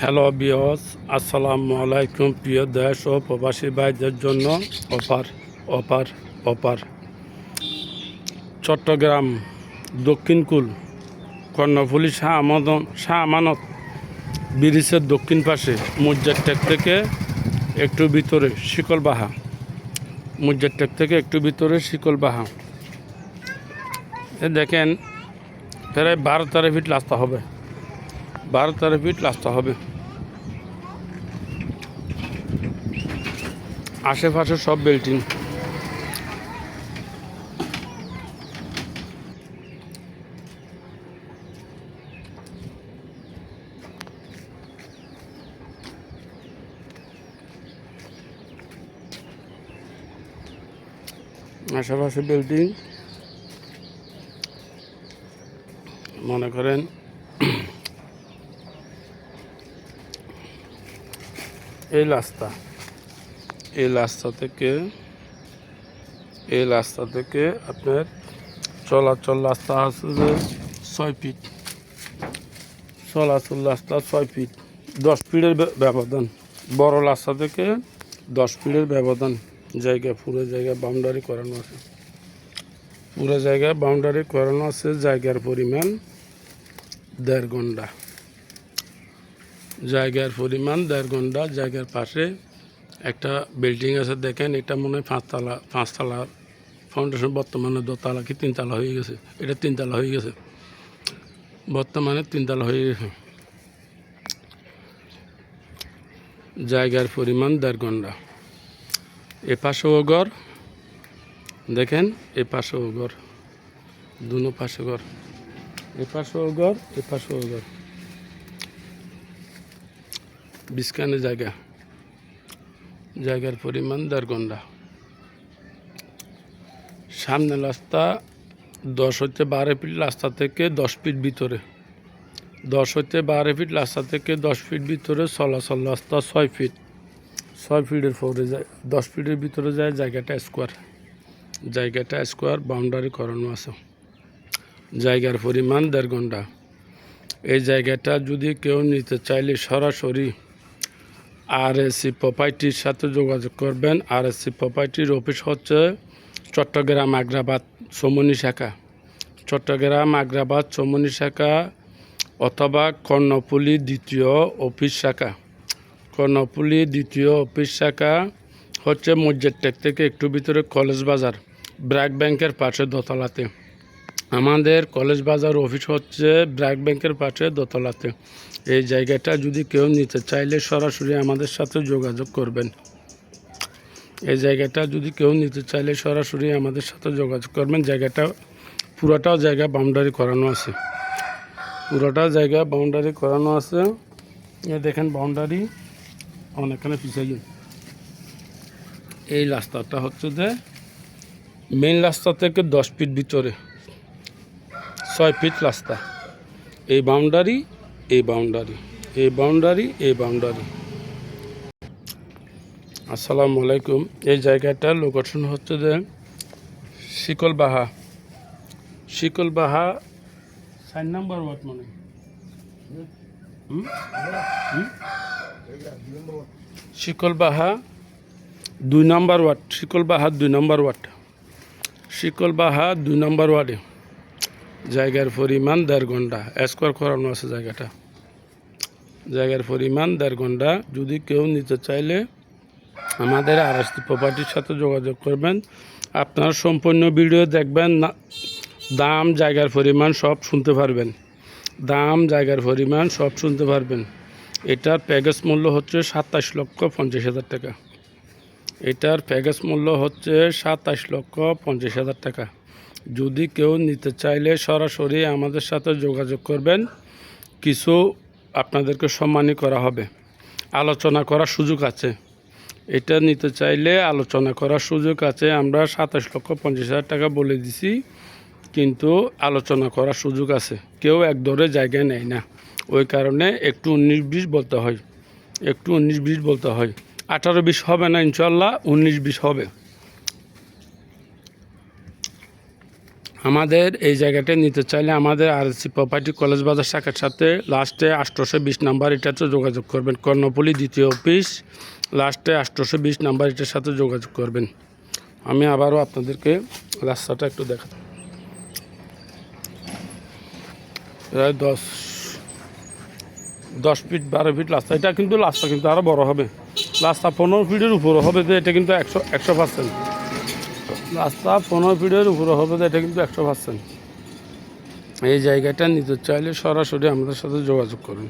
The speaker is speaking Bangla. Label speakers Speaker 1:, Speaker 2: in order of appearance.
Speaker 1: হ্যালো বিয়স আসসালামু আলাইকুম প্রিয় দেশ ও প্রবাসী ভাইদের জন্য offer offer offer. Chattogram Dakshinkul Karnaphuli Shah Amadan, Shah Amanat, ব্রিজের দক্ষিণ পাশে মুজ্জার টেক থেকে একটু ভিতরে শিকলবাহা মুজ্জার টেক থেকে একটু ভিতরে শিকলবাহা দেখেন, প্রায় বারো তেরো ফিট রাস্তা হবে। বারো তেরো ফিট রাস্তা হবে। আশেপাশে সব বিল্ডিং আশেপাশে বিল্ডিং মনে করেন এই রাস্তা। এই রাস্তা থেকে, এই রাস্তা থেকে আপনার চলাচল রাস্তা আছে যে ছয় ফিট চলাচল রাস্তা ছয় ফিট দশ ফিটের ব্যবধান। বড় রাস্তা থেকে দশ ফিটের ব্যবধান। জায়গা, পুরো জায়গা বাউন্ডারি করানো আছে। পুরো জায়গায় বাউন্ডারি করানো আছে, জায়গার পরিমাণ দেড় ঘণ্টা। জায়গার পরিমাণ, দেড় ঘণ্টা জায়গার পাশে একটা বিল্ডিং আছে, দেখেন, এটা মনে হয় পাঁচতলা পাঁচতলা ফাউন্ডেশন বর্তমানে দোতলা কি তিনতলা হয়ে গেছে, এটা তিনতলা হয়ে গেছে, বর্তমানে তিনতলা হয়ে গেছে। জায়গার পরিমাণ দেড় ঘণ্টা। এ পাশেও ঘর, দেখেন এ পাশেও ঘর, দুনো পাশে ঘর এ পাশেও ঘর এ পাশেও ঘর। বিস্কানে জায়গা। জায়গার পরিমাণ ঘণ্টা। সামনে রাস্তা দশ হতে বারো ফিট রাস্তা থেকে দশ ফিট ভিতরে। দশ হতে বারো ফিট রাস্তা থেকে দশ ফিট ভিতরে চলাচল রাস্তা ছয় ফিট। ছয় ফিটের পরে যায়, দশ ফিটের ভিতরে যায় জায়গাটা স্কোয়ার। জায়গাটা স্কোয়ার, বাউন্ডারি করানো আছে। জায়গার পরিমাণ দেড় ঘণ্টা। এই জায়গাটা যদি কেউ নিতে চাইলে সরাসরি আর এসি প্রপার্টির সাথে যোগাযোগ করবেন। আর এসি প্রপার্টির অফিস হচ্ছে চট্টগ্রাম আগ্রাবাদ সমনি শাখা। চট্টগ্রাম আগ্রাবাদ সমনি শাখা অথবা কর্ণপুলি দ্বিতীয় অফিস শাখা। কর্ণপুলি দ্বিতীয় অফিস শাখা হচ্ছে মসজিদটেক থেকে একটু ভিতরে কলেজ বাজার, ব্র্যাক ব্যাংকের পাশে দোতলাতে। আমাদের কলেজ বাজার অফিস হচ্ছে ব্র্যাক ব্যাংকের পাশে দোতলাতে। এই জায়গাটা যদি কেউ নিতে চাইলে সরাসরি আমাদের সাথে যোগাযোগ করবেন। এই জায়গাটা যদি কেউ নিতে চাইলে সরাসরি আমাদের সাথে যোগাযোগ করবেন। জায়গাটা পুরোটাও জায়গা বাউন্ডারি করানো আছে। পুরোটা জায়গা বাউন্ডারি করানো আছে। এ দেখেন বাউন্ডারি অনেকখানে পিছাই। এই রাস্তাটা হচ্ছে যে মেন রাস্তা থেকে দশ ফিট ভিতরে। ছয় ফিট রাস্তা। এই বাউন্ডারি এই বাউন্ডারি এই বাউন্ডারি এই বাউন্ডারি আসসালামু আলাইকুম। এই জায়গাটার লোকেশন হচ্ছে যে শিকলবাহা। শিকলবাহা সাইন নাম্বার ওয়ার্ড মানে? শিকলবাহা দুই নম্বর ওয়ার্ড, শিকলবাহা দুই নম্বর ওয়ার্ড। শিকলবাহা দুই নম্বর ওয়ার্ডে। জায়গার পরিমাণ দেড় ঘণ্টা স্কোয়ার করানো আছে জায়গাটা। জায়গার পরিমাণ দেড় ঘণ্টা, যদি কেউ নিতে চাইলে আমাদের আর এস প্রপার্টির সাথে যোগাযোগ করবেন। আপনারা সম্পূর্ণ ভিডিও দেখবেন, না, দাম, জায়গার পরিমাণ সব শুনতে পারবেন। দাম, জায়গার পরিমাণ সব শুনতে পারবেন। এটার প্যাকেজ মূল্য হচ্ছে সাতাশ লক্ষ পঞ্চাশ হাজার টাকা। এটার প্যাকেজ মূল্য হচ্ছে সাতাশ লক্ষ পঞ্চাশ হাজার টাকা। যদি কেউ নিতে চাইলে সরাসরি আমাদের সাথে যোগাযোগ করবেন। কিছু আপনাদেরকে সম্মানী করা হবে। আলোচনা করার সুযোগ আছে। এটা নিতে চাইলে আলোচনা করার সুযোগ আছে। আমরা সাতাশ লক্ষ পঞ্চাশ হাজার টাকা বলে দিছি, কিন্তু আলোচনা করার সুযোগ আছে। কেউ এক দরে জায়গায় নেয় না। ওই কারণে একটু উনিশ বিশ বলতে হয়। একটু উনিশ বিশ বলতে হয়। আঠারো বিশ হবে না ইনশাল্লাহ, উনিশ বিশ হবে। আমাদের এই জায়গাটা নিতে চাইলে আমাদের আর সি প্রপার্টি কলেজ বাজার শাখার সাথে লাস্টে আষ্টশো বিশ নাম্বার এটাতে যোগাযোগ করবেন। কর্ণপল্লী দ্বিতীয় অফিস লাস্টে আষ্টশো বিশ নাম্বার এটার সাথে যোগাযোগ করবেন। আমি আবারও আপনাদেরকে রাস্তাটা একটু দেখা প্রায় দশ দশ ফিট বারো ফিট রাস্তা। এটা কিন্তু রাস্তা কিন্তু আরও বড় হবে। রাস্তা পনেরো ফিটের উপরে হবে, যে এটা কিন্তু একশো একশো পার্সেন্ট রাস্তা পনেরো ফিটের উপরে হবে এটা কিন্তু একশো পার্সেন্ট এই জায়গাটা নিতে চাইলে সরাসরি আমাদের সাথে যোগাযোগ করুন।